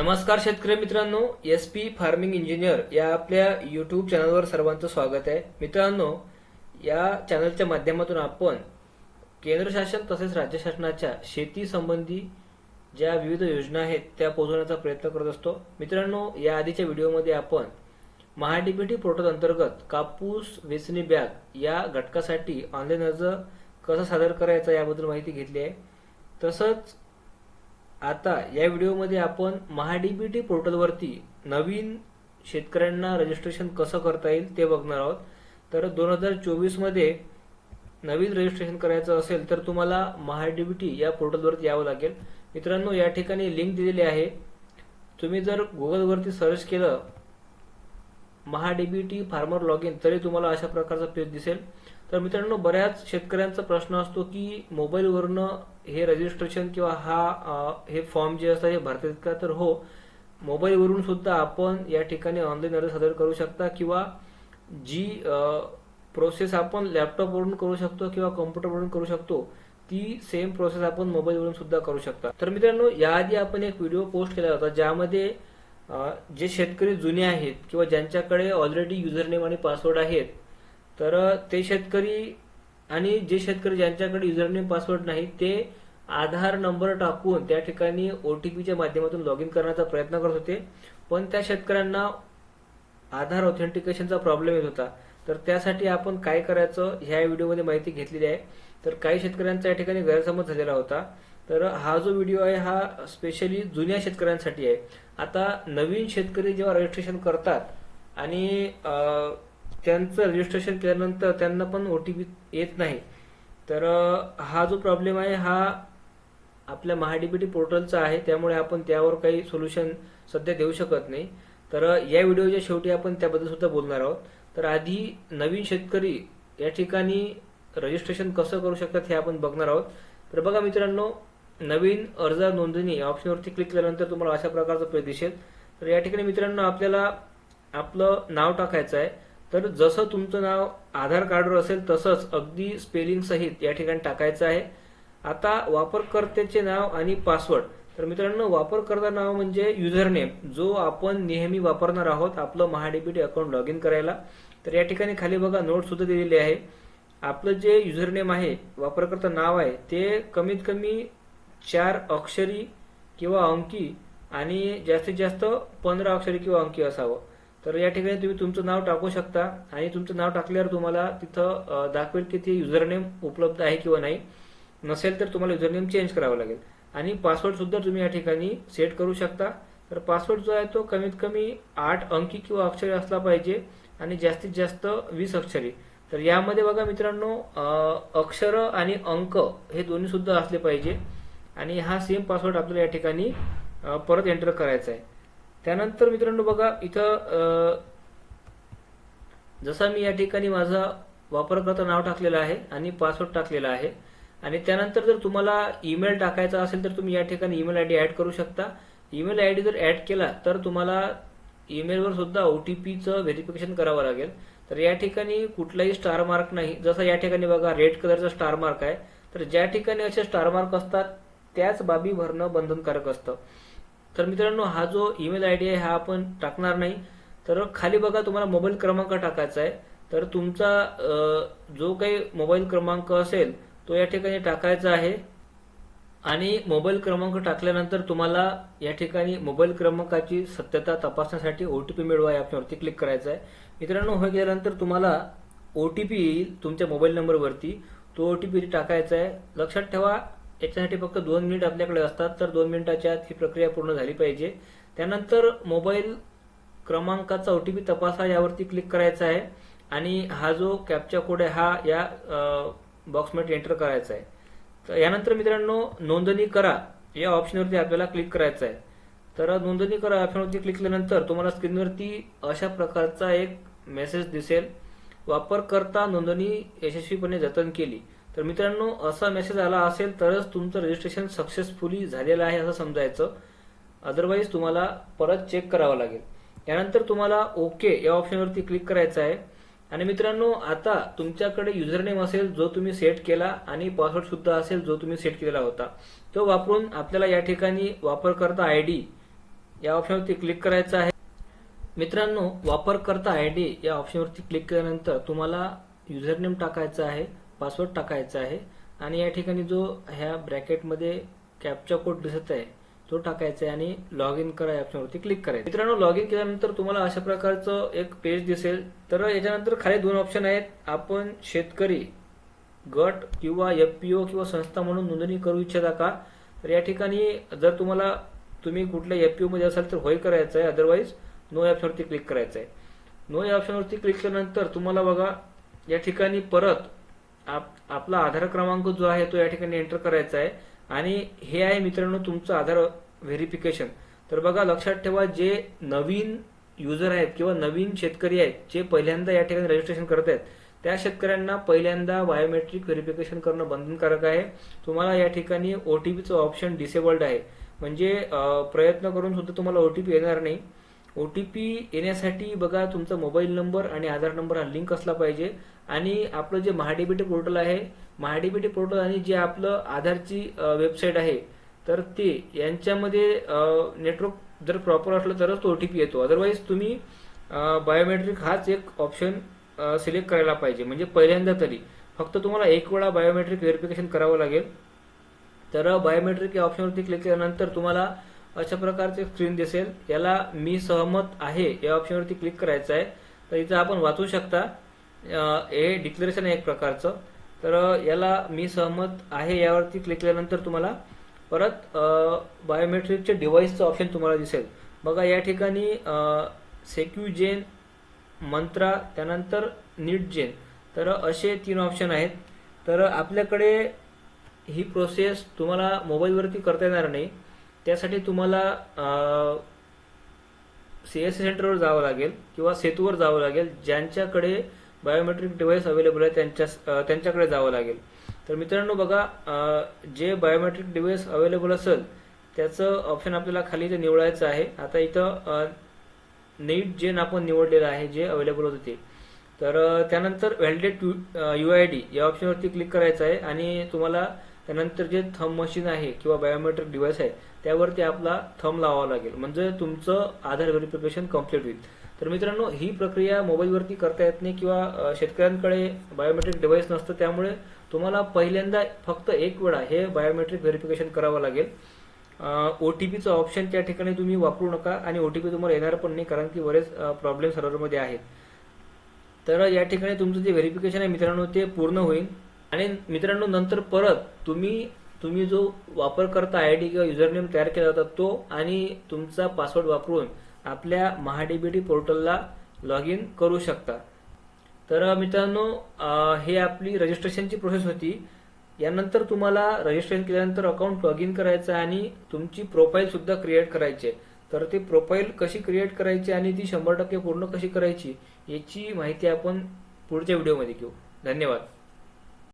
नमस्कार शेतकरी मित्रांनो एस पी फार्मिंग इंजिनियर या आपल्या युट्यूब चॅनलवर सर्वांचं स्वागत आहे. मित्रांनो या चॅनलच्या माध्यमातून आपण केंद्र शासन तसेच राज्य शासनाच्या शेती संबंधी ज्या विविध योजना आहेत त्या पोहोचवण्याचा प्रयत्न करत असतो. मित्रांनो या आधीच्या व्हिडिओमध्ये आपण महाडीबीटी पोर्टल अंतर्गत कापूस वेचणी बॅग या घटकासाठी ऑनलाईन अर्ज कसा सादर करायचा याबद्दल माहिती घेतली आहे. तसंच आता या व्हिडिओमध्ये आपण महाडीबीटी पोर्टलवरती नवीन शेतकऱ्यांना रजिस्ट्रेशन कसं करता येईल ते बघणार आहोत. तर दोन हजार चोवीसमध्ये नवीन रजिस्ट्रेशन करायचं असेल तर तुम्हाला महाडीबीटी या पोर्टलवरती यावं लागेल. मित्रांनो या ठिकाणी लिंक दिलेली आहे. तुम्ही जर गुगलवरती सर्च केलं महाडीबीटी फार्मर लॉग इन तरी तुम्हाला अशा प्रकारचा पेज दिसेल. तर मित्रांनो बऱ्याच शेतकऱ्यांचा प्रश्न असतो की मोबाईलवरनं हे रजिस्ट्रेशन किंवा हा हे फॉर्म जे असतात हे भरतात का? तर हो मोबाईलवरून सुद्धा आपण या ठिकाणी ऑनलाईन अर्ज सादर करू शकता किंवा जी प्रोसेस आपण लॅपटॉपवरून करू शकतो किंवा कॉम्प्युटरवरून करू शकतो ती सेम प्रोसेस आपण मोबाईलवरून सुद्धा करू शकता. तर मित्रांनो याआधी आपण एक व्हिडिओ पोस्ट केला होता ज्यामध्ये जे शेतकरी जुने आहेत किंवा ज्यांच्याकडे ऑलरेडी युजरनेम आणि पासवर्ड आहेत तर ते शेतकरी आणि जे शेतकरी ज्यांच्याकडे युजरनेम पासवर्ड नाही ते आधार नंबर टाकून त्या ठिकाणी ओटीपीच्या माध्यमातून लॉग इन करण्याचा प्रयत्न करत होते. पण त्या शेतकऱ्यांना आधार ऑथेंटिकेशनचा प्रॉब्लेम येत होता. तर त्यासाठी आपण काय करायचं ह्या व्हिडिओमध्ये माहिती घेतलेली आहे. तर काही शेतकऱ्यांचा या ठिकाणी गैरसमज झालेला होता. तर हा जो व्हिडिओ आहे हा स्पेशली जुन्या शेतकऱ्यांसाठी आहे. आता नवीन शेतकरी जेव्हा रजिस्ट्रेशन करतात आणि त्यांचं रजिस्ट्रेशन केल्यानंतर त्यांना पण ओ टी पी येत नाही. तर हा जो प्रॉब्लेम आहे हा आपल्या महाडीबीटी पोर्टलचा आहे. त्यामुळे आपण त्यावर काही सोल्युशन सध्या देऊ शकत नाही. तर या व्हिडिओच्या शेवटी आपण त्याबद्दल सुद्धा बोलणार आहोत. तर आधी नवीन शेतकरी या ठिकाणी रजिस्ट्रेशन कसं करू शकतात हे आपण बघणार आहोत. तर बघा मित्रांनो नवीन अर्ज नोंदणी या ऑप्शनवरती क्लिक केल्यानंतर तुम्हाला अशा प्रकारचं पेज दिसेल तर या ठिकाणी मित्रांनो आपल्याला आपलं नाव टाकायचं आहे. तर जसं तुमचं नाव आधार कार्डवर असेल तसंच अगदी स्पेलिंग सहित या ठिकाणी टाकायचं आहे. आता वापरकर्त्याचे नाव आणि पासवर्ड तर मित्रांनो वापरकर्ता नाव म्हणजे युझरनेम जो आपण नेहमी वापरणार आहोत आपलं महाडीबीटी अकाउंट लॉग इन करायला. तर या ठिकाणी खाली बघा नोट सुद्धा दिलेली आहे. आपलं जे युझरनेम आहे वापरकर्ता नाव आहे ते कमीत कमी चार अक्षरी किंवा अंकी आणि जास्तीत जास्त पंधरा अक्षरी किंवा अंकी असावं. तर या ठिकाणी तुम्ही तुमचं नाव टाकू शकता आणि तुमचं नाव टाकल्यावर तुम्हाला तिथं दाखवेल की ते युझरनेम उपलब्ध आहे किंवा नाही. नसेल तर तुम्हाला युजरनेम चेंज करावं लागेल. आणि पासवर्डसुद्धा तुम्ही या ठिकाणी सेट करू शकता. तर पासवर्ड जो आहे तो कमीत कमी आठ अंकी किंवा अक्षरी असला पाहिजे आणि जास्तीत जास्त वीस अक्षरी. तर यामध्ये बघा मित्रांनो अक्षर आणि अंक हे दोन्ही सुद्धा असले पाहिजे. आणि हा सेम पासवर्ड आपल्याला या ठिकाणी परत एंटर करायचा आहे. त्यानंतर मित्रांनो बघा इथं जसा मी या ठिकाणी माझा वापरकर्ता नाव टाकलेलं आहे आणि पासवर्ड टाकलेला आहे आणि त्यानंतर जर तुम्हाला ईमेल टाकायचा असेल तर तुम्ही या ठिकाणी ईमेल आय डी ॲड करू शकता. ईमेल आय डी जर ऍड केला तर तुम्हाला ईमेलवर सुद्धा ओटीपीचं व्हेरिफिकेशन करावं लागेल. तर या ठिकाणी कुठलाही स्टार मार्क नाही. जसं या ठिकाणी बघा रेड कलरचा स्टार मार्क आहे. तर ज्या ठिकाणी असे स्टार मार्क असतात त्याच बाबी भरणं बंधनकारक असतं. तर मित्रांनो हा जो ईमेल आय डी आहे हा आपण टाकणार नाही. तर खाली बघा तुम्हाला मोबाईल क्रमांक टाकायचा आहे. तर तुमचा जो काही मोबाईल क्रमांक असेल तो या ठिकाणी टाकायचा आहे. आणि मोबाईल क्रमांक टाकल्यानंतर तुम्हाला या ठिकाणी मोबाईल क्रमांकाची सत्यता तपासण्यासाठी ओ टी पी मिळवा या ऑप्शनवरती क्लिक करायचं आहे. मित्रांनो हो हे केल्यानंतर तुम्हाला ओ टी पी येईल तुमच्या मोबाईल नंबरवरती तो ओ टी पी टाकायचा आहे. लक्षात ठेवा याच्यासाठी फक्त दोन मिनिट आपल्याकडे असतात तर दोन मिनिटाच्या आत ही प्रक्रिया पूर्ण झाली पाहिजे. त्यानंतर मोबाईल क्रमांकाचा ओ टी पी तपासा यावरती क्लिक करायचा आहे. आणि हा जो कॅपचा कोड आहे हा या बॉक्समध्ये एंटर करायचा आहे. तर यानंतर मित्रांनो नोंदणी करा. या ऑप्शनवरती आपल्याला क्लिक करायचं आहे. तर नोंदणी करा ऑप्शनवरती क्लिक केल्यानंतर तुम्हाला स्क्रीनवरती अशा प्रकारचा एक मेसेज दिसेल. वापरकर्ता नोंदणी यशस्वीपणे जतन केली. तर मित्रांनो असा मेसेज आला असेल तरच तुमचं रजिस्ट्रेशन सक्सेसफुली झालेलं आहे असं समजायचं. अदरवाईज तुम्हाला परत चेक करावं लागेल. यानंतर तुम्हाला ओके या ऑप्शनवरती क्लिक करायचं आहे. आणि मित्रांनो आता तुमच्याकडे युजरनेम असेल जो तुम्ही सेट केला आणि पासवर्ड सुद्धा असेल जो तुम्ही सेट केलेला होता. तो वापरून आपल्याला या ठिकाणी वापरकर्ता आय डी या ऑप्शनवरती क्लिक करायचं आहे. मित्रांनो वापरकर्ता आय डी या ऑप्शनवरती क्लिक केल्यानंतर तुम्हाला युजरनेम टाकायचा आहे. पासवर्ड टाकायचा आहे. आणि या ठिकाणी जो ह्या ब्रॅकेटमध्ये कॅपचा कोड दिसत आहे तो टाकायचा आहे आणि लॉग इन करा या ऑप्शनवरती क्लिक करायचं. मित्रांनो लॉग इन केल्यानंतर तुम्हाला अशा प्रकारचं एक पेज दिसेल. तर याच्यानंतर खाली दोन ऑप्शन आहेत. आपण शेतकरी गट किंवा एफपीओ किंवा संस्था म्हणून नोंदणी करू इच्छिता का? तर या ठिकाणी जर तुम्हाला तुम्ही कुठल्या एफपीओ मध्ये असाल तर होय करायचं आहे. अदरवाईज नो या ऑप्शनवरती क्लिक करायचं आहे. नो या ऑप्शनवरती क्लिक केल्यानंतर तुम्हाला बघा या ठिकाणी परत आप- आपला आधार क्रमांक जो आहे तो या ठिकाणी एंटर करायचा आहे. आणि हे आहे मित्रांनो तुमचं आधार व्हेरिफिकेशन तर बघा लक्षात ठेवा जे नवीन युजर आहेत किंवा नवीन शेतकरी आहेत जे पहिल्यांदा या ठिकाणी रजिस्ट्रेशन करत आहेत त्या शेतकऱ्यांना पहिल्यांदा बायोमेट्रिक व्हेरिफिकेशन करणं बंधनकारक आहे. तुम्हाला या ठिकाणी ओटीपीचं ऑप्शन डिसेबल्ड आहे. म्हणजे प्रयत्न करून सुद्धा तुम्हाला पी येणार नाही. ओ टी पी येण्यासाठी बघा तुमचा मोबाईल नंबर आणि आधार नंबर हा लिंक असला पाहिजे. आणि आपलं जे महाडीबीटी पोर्टल आहे महाडीबीटी पोर्टल आणि जे आपलं आधारची वेबसाईट आहे तर ते यांच्यामध्ये नेटवर्क जर प्रॉपर असलं तरच तो ओ टी पी येतो. अदरवाईज तुम्ही बायोमेट्रिक हाच एक ऑप्शन सिलेक्ट करायला पाहिजे. म्हणजे पहिल्यांदा तरी. फक्त तुम्हाला एक वेळा बायोमेट्रिक व्हेरिफिकेशन करावं लागेल. तर बायोमेट्रिक या ऑप्शनवरती क्लिक केल्यानंतर तुम्हाला अशा प्रकारचे स्क्रीन दिसेल. याला मी सहमत आहे. या ऑप्शनवरती क्लिक करायचं आहे. तर इथं आपण वाचू शकता. हे डिक्लेरेशन आहे एक प्रकारचं. तर याला मी सहमत आहे. यावरती क्लिक केल्यानंतर तुम्हाला परत बायोमेट्रिकचे डिव्हाइसचं ऑप्शन तुम्हाला दिसेल. बघा या ठिकाणी सेक्युजेन मंत्रा त्यानंतर नीट जेन तर असे तीन ऑप्शन आहेत. तर आपल्याकडे ही प्रोसेस तुम्हाला मोबाईलवरती करता येणार नाही. त्यासाठी तुम्हाला सी एस सी सेंटरवर जावं लागेल किंवा सेतूवर जावं लागेल ज्यांच्याकडे बायोमेट्रिक डिव्हाइस अवेलेबल आहे त्यांच्या त्यांच्याकडे जावं लागेल. तर मित्रांनो बघा जे बायोमेट्रिक डिव्हाइस अवेलेबल असेल त्याचं ऑप्शन आपल्याला खाली इथं निवडायचं आहे. आता इथं नीट जे आपण निवडलेलं आहे जे अवेलेबल होतं ते. तर त्यानंतर व्हॅलिडेट यू आय डी या ऑप्शनवरती क्लिक करायचं आहे आणि तुम्हाला त्यानंतर जे थंब मशीन आहे किंवा बायोमेट्रिक डिव्हाइस आहे त्यावरती आपला थंब लावावा लागेल. म्हणजे तुमचं आधार व्हेरिफिकेशन कंप्लीट होईल. तर मित्रांनो ही प्रक्रिया मोबाईलवरती करता येत नाही किंवा शेतकऱ्यांकडे बायोमेट्रिक डिव्हाइस नसतं त्यामुळे तुम्हाला पहिल्यांदा फक्त एक वेळा हे बायोमेट्रिक व्हेरिफिकेशन करावं लागेल. ओ टी पीचं ऑप्शन त्या ठिकाणी तुम्ही वापरू नका आणि ओ टी पी तुम्हाला येणार पण नाही कारण की बरेच प्रॉब्लेम सर्व्हरमध्ये आहेत. तर या ठिकाणी तुमचं जे व्हेरिफिकेशन आहे मित्रांनो ते पूर्ण होईल. आणि मित्रांनो नंतर परत तुम्ही तुम्ही जो वापरकर्ता आय डी किंवा युजरनेम तयार केला होता तो आणि तुमचा पासवर्ड वापरून आपल्या महाडीबीटी पोर्टलला लॉग इन करू शकता. तर मित्रांनो हे आपली रजिस्ट्रेशनची प्रोसेस होती. यानंतर तुम्हाला रजिस्ट्रेशन केल्यानंतर अकाउंट लॉग इन करायचं आहे आणि तुमची प्रोफाईल सुद्धा क्रिएट करायची आहे. तर ती प्रोफाईल कशी क्रिएट करायची आणि ती शंभर टक्के पूर्ण कशी करायची याची माहिती आपण पुढच्या व्हिडिओमध्ये घेऊ. धन्यवाद.